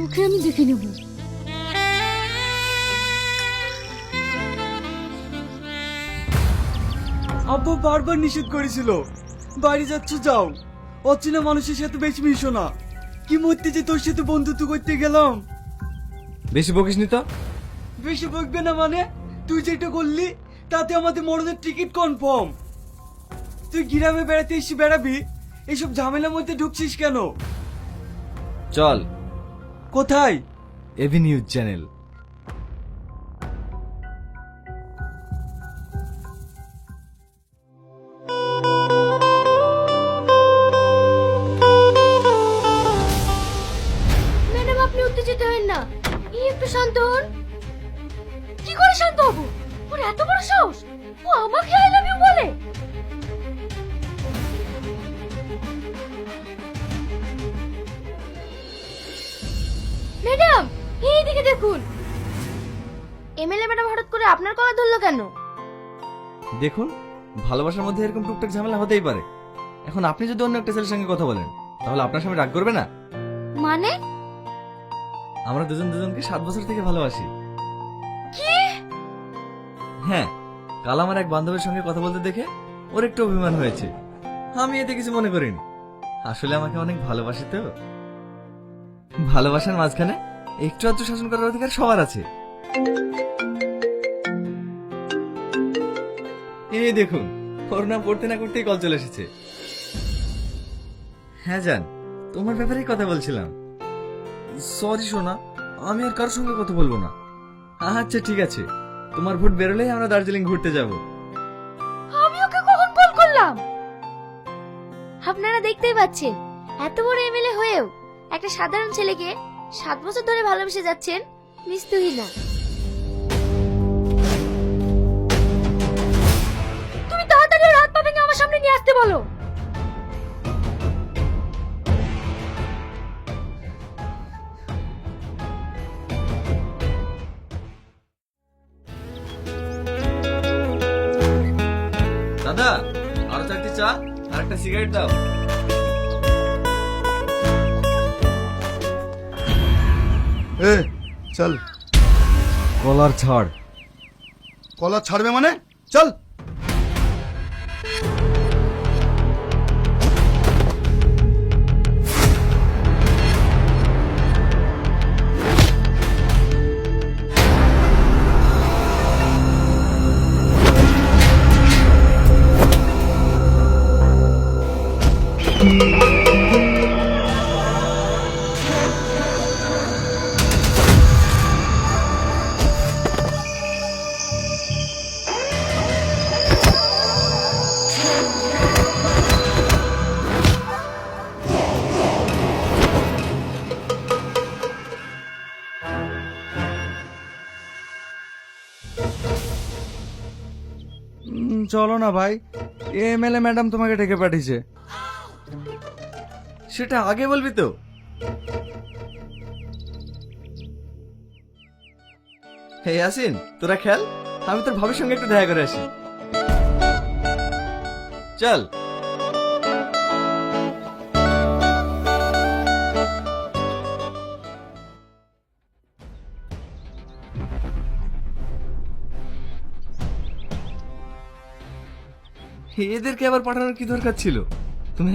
তোকে আমি দেখে নেব। আব্বু বারবার নিষেধ করেছিল। বাড়ি যাচ্ছ যাও। অচেনা মানুষের সাথে বেশি মিশো না। কি মরতে যে তোর সাথে বন্ধুত্ব করতে গেলাম? বেশি বকিস নি তো। বেশি বকবে না মানে? তুই যেটা করলি তাতে আমাদের মরণের টিকিট কনফার্ম তুই গ্রামে বেড়াতে এসে বেড়াবি এসব ঝামেলার মধ্যে ঢুকছিস কেন? চল কোথায়? এবি নিউজ চ্যানেল ম্যাডাম আপনি উত্তেজিত হন না। এই একটু শান্ত হন। কি করে শান্ত হব? ওর এত বড় সাহস। ও আমাকে আই লাভ ইউ বলে। দেখুন। এমএলএ ম্যাডাম হঠাৎ করে আপনার কলা ধরলো কেন? দেখুন ভালোবাসার মধ্যে এরকম টুকটাক ঝামেলা হতেই পারে। এখন আপনি যদি অন্য একটা ছেলের সঙ্গে কথা বলেন তাহলে আপনার রাগ করবে না? মানে? আমরা দুজন দুজনকে সাত বছর থেকে ভালোবাসি। কি? হ্যাঁ কাল আমার এক বান্ধবীর সঙ্গে কথা বলতে দেখে ওর একটু অভিমান হয়েছে। আমি এতে কিছু মনে করিনি। আসলে আমাকে অনেক ভালোবাসে তো। ভালোবাসার মাঝখানে একটু আধটু শাসন করার অধিকার সবার আছে। এই দেখুন নাম করতে না করতেই কল চলে এসেছে। হ্যাঁ জান, তোমার ব্যাপারেই কথা বলছিলাম। সরি সোনা, আমি আর কারোর সঙ্গে কথা বলব না। আচ্ছা ঠিক আছে। তোমার ভোট বেরোলেই আমরা দার্জিলিং ঘুরতে যাব। আমি ওকে কখন কল করলাম? আপনারা দেখতেই পাচ্ছেন, এত বড় এমএলএ হয়েও একটা সাধারণ ছেলেকে সাত বছর ধরে ভালোবেসে যাচ্ছেন নিস্তুহী না তুমি তাড়াতাড়ি ওর হাত পা আমার সামনে নিয়ে আসতে বলো। দাদা, আরও চারটি চা আর একটা সিগারেট দাও। এ চল। কলার ছাড়। কলা ছাড়বে মানে? চল। উম, চলো না ভাই। এমএলএ ম্যাডাম তোমাকে ডেকে পাঠিয়েছে। সেটা আগে বলবি তো? হে আসিন তোরা খেল? আমি তোর ভাবির সঙ্গে একটু দেখা করে আসি। চল। এদেরকে আবার পাঠানোর কি দরকার ছিল? তুমি